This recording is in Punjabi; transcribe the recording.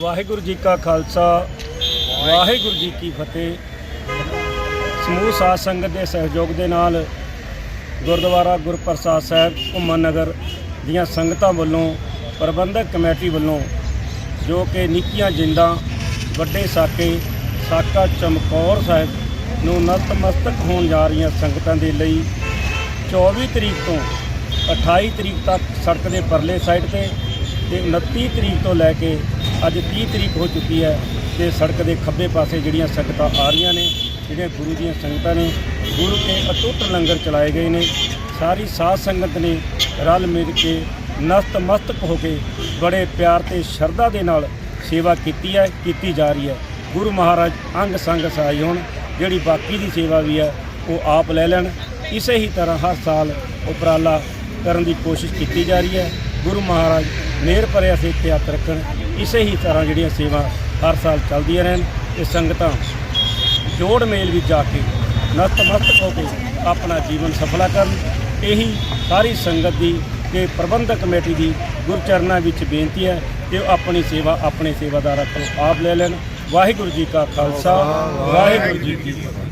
ਵਾਹਿਗੁਰੂ ਜੀ ਕਾ ਖਾਲਸਾ, ਵਾਹਿਗੁਰੂ ਜੀ ਕੀ ਫਤਿਹ। ਸਮੂਹ ਸਾਧ ਸੰਗਤ ਦੇ ਸਹਿਯੋਗ ਦੇ ਨਾਲ ਗੁਰਦੁਆਰਾ ਗੁਰਪ੍ਰਸਾਦ ਸਾਹਿਬ, ਘੁੰਮਣ ਨਗਰ ਦੀਆਂ ਸੰਗਤਾਂ ਵੱਲੋਂ, ਪ੍ਰਬੰਧਕ ਕਮੇਟੀ ਵੱਲੋਂ ਜੋ ਕਿ ਨਿੱਕੀਆਂ ਜਿੰਦਾਂ, ਵੱਡੇ ਸਾਕੇ, ਸਾਕਾ ਚਮਕੌਰ ਸਾਹਿਬ ਨੂੰ ਨਤਮਸਤਕ ਹੋਣ ਜਾ ਰਹੀਆਂ ਸੰਗਤਾਂ ਦੇ ਲਈ 24 ਤਰੀਕ ਤੋਂ 28 ਤਰੀਕ ਤੱਕ ਸੜਕ ਦੇ ਪਰਲੇ ਸਾਈਡ ਤੇ ਤੇ 29 ਤਰੀਕ ਤੋਂ ਲੈ ਕੇ ਅੱਜ 30 ਤਰੀਕ ਹੋ ਚੁੱਕੀ ਹੈ ਤੇ ਸੜਕ ਦੇ ਖੱਬੇ ਪਾਸੇ ਜਿਹੜੀਆਂ ਸੰਗਤਾਂ ਆ ਰਹੀਆਂ ਨੇ, ਜਿਹੜੀਆਂ ਗੁਰੂ ਦੀਆਂ ਸੰਗਤਾਂ ਨੇ, ਗੁਰੂ ਕੇ ਅਟੁੱਟ ਲੰਗਰ ਚਲਾਏ ਗਏ ਨੇ, ਸਾਰੀ ਸਾਧ ਸੰਗਤ ਨੇ ਰਲ ਮਿਲ ਕੇ ਨਸਤਮਸਤਕ ਹੋ ਕੇ ਬੜੇ ਪਿਆਰ ਤੇ ਸ਼ਰਧਾ ਦੇ ਨਾਲ ਸੇਵਾ ਕੀਤੀ ਹੈ, ਕੀਤੀ ਜਾ ਰਹੀ ਹੈ। ਗੁਰੂ ਮਹਾਰਾਜ ਅੰਗ ਸੰਗ ਸਹਾਈ ਹੋਣ, ਜਿਹੜੀ ਬਾਕੀ ਦੀ ਸੇਵਾ ਵੀ ਹੈ, ਉਹ ਆਪ ਲੈ ਲੈਣ। ਇਸੇ ਹੀ ਤਰ੍ਹਾਂ ਹਰ ਸਾਲ ਉਪਰਾਲਾ ਕਰਨ ਦੀ ਕੋਸ਼ਿਸ਼ ਕੀਤੀ ਜਾ ਰਹੀ ਹੈ। ਗੁਰੂ ਮਹਾਰਾਜ ਮਿਹਰ ਭਰਿਆ ਸਿਰ ਤੇ ਹੱਥ ਰੱਖਣ। ਇਸੇ ਹੀ ਤਰ੍ਹਾਂ ਜਿਹੜੀਆਂ ਸੇਵਾ ਹਰ ਸਾਲ ਚੱਲਦੀਆਂ ਰਹਿਣ ਤੇ ਸੰਗਤਾਂ ਜੋੜ ਮੇਲ ਵਿੱਚ ਜਾ ਕੇ ਨਤਮਸਤਕ ਹੋ ਕੇ ਆਪਣਾ ਜੀਵਨ ਸਫਲਾ ਕਰਨ। ਇਹੀ ਸਾਰੀ ਸੰਗਤ ਦੀ ਤੇ ਪ੍ਰਬੰਧਕ ਕਮੇਟੀ ਦੀ ਗੁਰਚਰਨਾਂ ਵਿੱਚ ਬੇਨਤੀ ਹੈ ਕਿ ਉਹ ਆਪਣੀ ਸੇਵਾ ਆਪਣੇ ਸੇਵਾਦਾਰਾਂ ਤੋਂ ਆਪ ਲੈ ਲੈਣ। ਵਾਹਿਗੁਰੂ ਜੀ ਕਾ ਖਾਲਸਾ, ਵਾਹਿਗੁਰੂ ਜੀ ਕੀ ਫਤਿਹ।